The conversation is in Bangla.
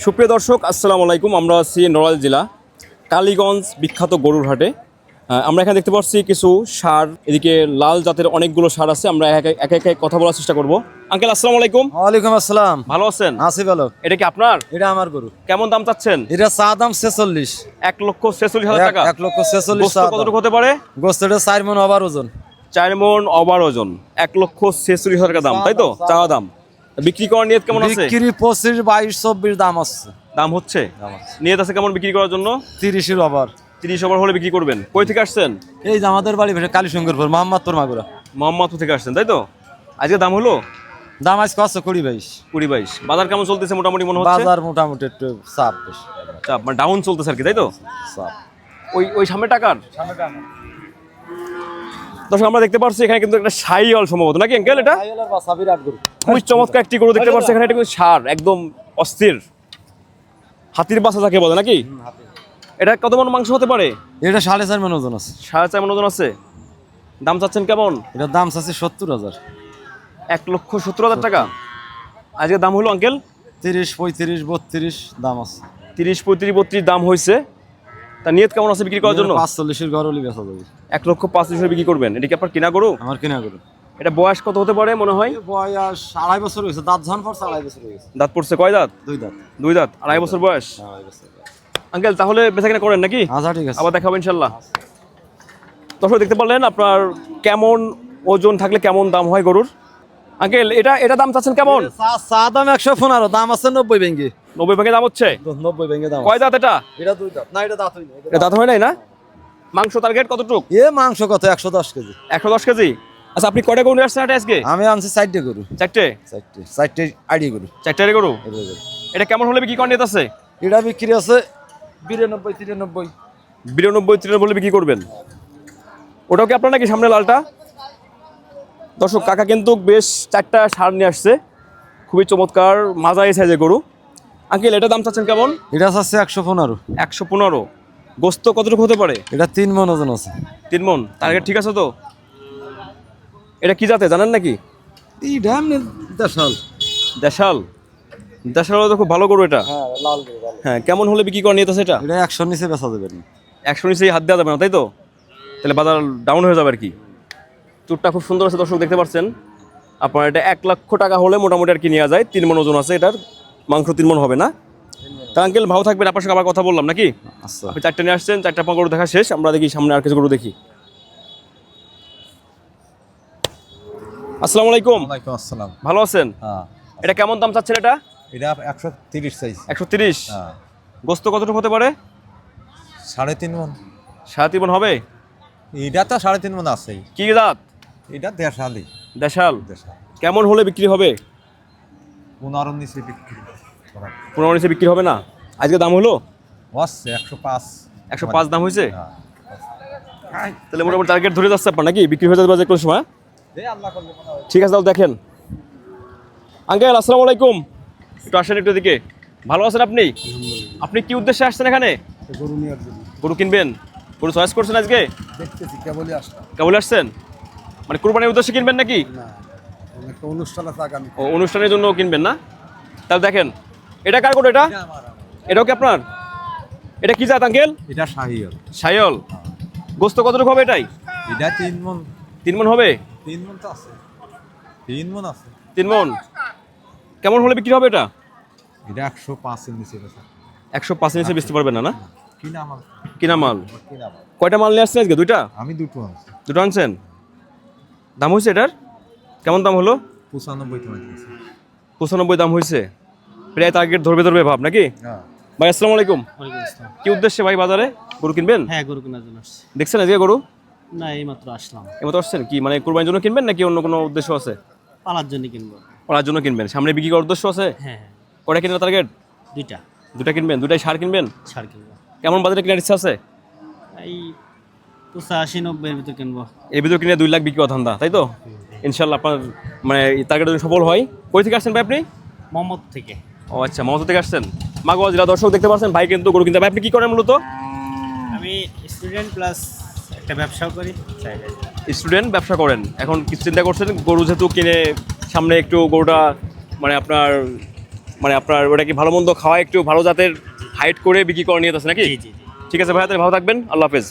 সুপ্রিয় দর্শক আসসালামু আলাইকুম। আমরা আছি নড়াইল জেলা কালীগঞ্জ বিখ্যাত গরুর হাটে। আমরা এখানে দেখতে পাচ্ছি কিছু সার এদিকে লাল জাতের অনেকগুলো সার আছে। আমরা এক এক- কথা বলার চেষ্টা করব। আঙ্কেল আসসালামু আলাইকুম। ওয়ালাইকুম আসসালাম। ভালো আছেন? আসি ভালো। এটা কি আপনার? এটা আমার গরু। কেমন দাম চাচ্ছেন? এটা চা দাম ছেচল্লিশ। এক লক্ষ ছেচল্লিশ হাজার টাকা? এক লক্ষ ছেচল্লিশ গোস্ত চা দাম। কতটুকু হতে পারে? গোস্ত এটা চার মন আবার ওজন। চার মন অবার ওজন। এক লক্ষ ছেচল্লিশ হাজার টাকা দাম তাই তো? চা দাম। বিক্রি করার নিয়ত কেমন আছে? বিক্রি পঁচিশ বাইশ চব্বিশ দাম আছে দাম হচ্ছে? নিয়ত আছে কেমন বিক্রি করার জন্য? তিরিশের ওভার। তিরিশ ওভার হলে বিক্রি করবেন। কই থেকে আসছেন? এই যে আমাদের বাড়ি কালীশঙ্করপুর মোহাম্মদপুর মাগুরা। মোহাম্মদপুর থেকে আসছেন তাই তো? আজকে দাম হলো? দাম আজ কত কুড়ি বাইশ। কুড়ি বাইশ। বাজার কেমন চলতেছে মোটামুটি মনে হচ্ছে? বাজার মোটামুটি একটু চাপ বেশি। চাপ, মানে ডাউন চলতেছে আর কি তাই তো? চাপ। ওই ওই সামনে টাকার। দর্শক আমরা দেখতে পাচ্ছি এখানে কিন্তু একটা সাইয়াল সম্ভবত। নাকি অ্যাঙ্কেল এটা? খুবই চমৎকার একটি গরু দেখতে পাচ্ছি এখানে এটা কিন্তু সার একদম অস্থির। হাতির বাসা যাকে বলে নাকি? এটা কত মন মাংস হতে পারে? এটা সাড়ে চার মন ওজন আছে। সাড়ে চার মন ওজন আছে? দাম চাচ্ছেন কেমন? এটার দাম চাচ্ছে সত্তর হাজার। এক লক্ষ সত্তর হাজার টাকা। আজকে দাম হলো আঙ্কেল? তিরিশ পঁয়ত্রিশ বত্রিশ দাম আছে। তিরিশ পঁয়ত্রিশ বত্রিশ দাম হয়েছে। তা নিয়ত কেমন আছে বিক্রি করার জন্য? পাঁচচল্লিশের ঘর হলে বেচা যাবে। এক লক্ষ পাঁচ লিটার বিক্রি করবেন। এটা কি আপনার কিনা গরু? আমার কিনা গরু। এটা বয়স কত হতে পারে মনে হয়? বয়স আড়াই বছর হয়েছে দাঁত ঝন পড়ছে আড়াই বছর হয়েছে দাঁত পড়ছে কয় দাঁত? দুই দাঁত। দুই দাঁত আড়াই বছর বয়স। আড়াই বছর আঙ্কেল তাহলে বেচা কিনা করেন নাকি? আচ্ছা ঠিক আছে। আবার দেখাবো ইনশাল্লাহ। দর্শক দেখতে পারলেন আপনার কেমন ওজন থাকলে কেমন দাম হয় গরুর? আঙ্কেল এটা এটা দাম চাচ্ছেন কেমন? চা- চা দাম একশো পনেরো দাম আছে নব্বই ভেঙ্গে। নব্বই ভেঙে দাম হচ্ছে? নব্বই ভেঙ্গে দাম কয় দাঁত এটা? এটা দুই দাঁত। না এটা দাঁত হয়নি এটা দাঁত হয় নাই না? মাংস টার্গেট কতটুক? এ মাংস কত? একশো দশ কেজি। একশো দশ কেজি? আচ্ছা আপনি কয়টা গরু আসছেন আজকে? আমি আনছি চারটে গরু। চারটে? চারটে। চারটে আইডি গরু। চারটে গরু? এটা গরু। এটা কেমন হলে বিক্রি করার নিয়ত আছে? এটা বিক্রি আছে বিরানব্বই তিরানব্বই। বিরানব্বই তিরানব্বই বলে বিক্রি করবেন। ওটাও কি আপনার নাকি সামনে লালটা? দর্শক কাকা কিন্তু বেশ চারটা সার নিয়ে আসছে। খুবই চমৎকার মাজাই সাইজের গরু। আঙ্কেল এটা দাম চাচ্ছেন কেমন? এটা আছে একশো পনেরো। একশো পনেরো। গোস্ত কতটুকু হতে পারে? এটা তিন মন ওজন আছে। তিন মন। টার্গেট ঠিক আছে তো? এটা কি জাতে জানেন নাকি? এই ড্যাম দেশাল। দেশাল? দেশাল তো খুব ভালো গরু এটা। হ্যাঁ। হ্যাঁ কেমন হলে বিক্রি করার নিয়ত আছে এটা? এটা একশোর নিচে বেচা যাবে না। একশো নিচেই হাত দেওয়া যাবে না তাই তো? তাহলে বাজার ডাউন হয়ে যাবে আর কি। চুরটা খুব সুন্দর আছে দর্শক দেখতে পাচ্ছেন। আপনার এটা এক লক্ষ টাকা হলে মোটামুটি আর কি নেওয়া যায়। তিন মন ওজন আছে এটার। মাংস তিন মন হবে না? তা আঙ্কেল ভালো থাকবেন আপনার সঙ্গে আবার কথা বললাম নাকি? আচ্ছা। আপনি চারটে নিয়ে আসছেন চারটা আপনার গরু দেখা শেষ আমরা দেখি সামনে আর কিছু গরু দেখি। আসসালামু আলাইকুম। ওয়ালাইকুম আসসালাম। ভালো আছেন? হ্যাঁ। এটা কেমন দাম চাচ্ছেন এটা? এটা একশো তিরিশ সাইজ একশো তিরিশ? হ্যাঁ। গোস্ত কতটুকু হতে পারে? সাড়ে তিন মন সাড়ে তিন মন হবে? এটা তো সাড়ে তিন মন আছে কি জাত? এটা দেড়শালি দেশাল। দেড়শাল কেমন হলে বিক্রি হবে? পনেরো নিচে বিক্রি। করা। পনেরো নিচে বিক্রি হবে না? আজকে দাম হলো? হচ্ছে একশো পাঁচ। একশো পাঁচ দাম হয়েছে? হ্যাঁ। তাহলে মোটামুটি টার্গেট ধরে যাচ্ছে আপনার নাকি? বিক্রি হয়ে যাবে যে কোনো সময় হয়। ঠিক আছে তাহলে দেখেন। আঙ্কেল আসসালামু আলাইকুম। একটু আসেন একটু দিকে ভালো আছেন আপনি? আপনি কি উদ্দেশ্যে আসছেন এখানে? গরু নিয়ে আসবেন গরু কিনবেন? গরু চয়েস করছেন আজকে? দেখতেছি কেবলই আসলাম। কেবল আসছেন? মানে কোরবানির উদ্দেশ্যে কিনবেন নাকি? না একটা অনুষ্ঠান আছে আগামী ও অনুষ্ঠানের জন্য কিনবেন না? তাহলে দেখেন এটা কার গরু এটা? এটাও কি আপনার? এটা কি জাত আঙ্কেল? এটা শাহিয়ল সায়ল গোস্ত কতটুকু হবে এটাই? এটা তিন মন। তিন মন হবে? তিন মন তো আছে। তিন মন আছে। তিন মন? কেমন হলে বিক্রি হবে এটা? এটা একশো পাঁচের নিচে একশো পাঁচ নিচে বেচতে পারবেন না না? কিনা মাল। কিনা মাল। কয়টা মাল নিয়ে আসছেন আজকে? দুইটা? আমি দুটো আনছি। দুটো আনছেন? দাম হয়েছে এটার? কেমন দাম হলো? পঁচানব্বই টাকা পঁচানব্বই দাম হয়েছে প্রায় টার্গেট ধরবে ধরবে ভাব নাকি? হ্যাঁ। ভাই আসসালামু আলাইকুম। কি উদ্দেশ্যে ভাই বাজারে? গরু কিনবেন? হ্যাঁ গরু কেনার জন্য আসছি। দেখছেন আজকে গরু? না এই মাত্র আসলাম। এমতো আসছেন কি? মানে কোরবানির জন্য কিনবেন নাকি অন্য কোনো উদ্দেশ্য আছে? পালার জন্য কিনবো। ওনার জন্য কিনবেন। সামনে বিক্রি করার উদ্দেশ্য আছে? হ্যাঁ হ্যাঁ। কটা কিনার টার্গেট দুইটা। দুটা কিনবেন? দুটাই সার কিনবেন? ছাড় কিনবো। কেমন বাজারে কেনার ইচ্ছা আছে? এই পঁচাশি নব্বইয়ের ভিতর কিনবো। এর ভিতরে কিনে দুই লাখ বিক্রি করা ধান্দা তাই তো? ইনশাল্লাহ আপনার মানে টার্গেট সফল হয়। কই থেকে আসছেন ভাই আপনি? মোহাম্মদ থেকে। ও আচ্ছা মমতা থেকে আসছেন? মাগোয়া জেলা দর্শক দেখতে পাচ্ছেন ভাই কিন্তু গরু কিনতে। হবে। আপনি কি করেন মূলত? আমি স্টুডেন্ট প্লাস একটা ব্যবসাও করি স্টুডেন্ট ব্যবসা করেন। এখন কি চিন্তা করছেন? গরু যেহেতু কিনে সামনে একটু গরুটা মানে আপনার মানে আপনার ওটা কি ভালো মন্দ খাওয়া একটু ভালো জাতের হাইট করে বিক্রি করে নিয়ে যাচ্ছে নাকি? ঠিক আছে ভাইয়া তাহলে ভালো থাকবেন। আল্লাহ হাফেজ।